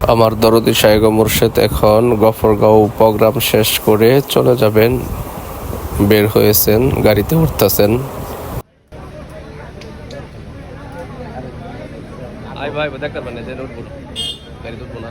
আমার দরদি সাহেব মুর্শেদ এখন গফরগাঁও প্রোগ্রাম শেষ করে চলে যাবেন বের হয়েছেন গাড়িতে উঠতেছেন আই ভাই দেখতে পারেন যে উঠবো গাড়িতে উঠবো না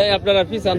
এই আপনারা পিছান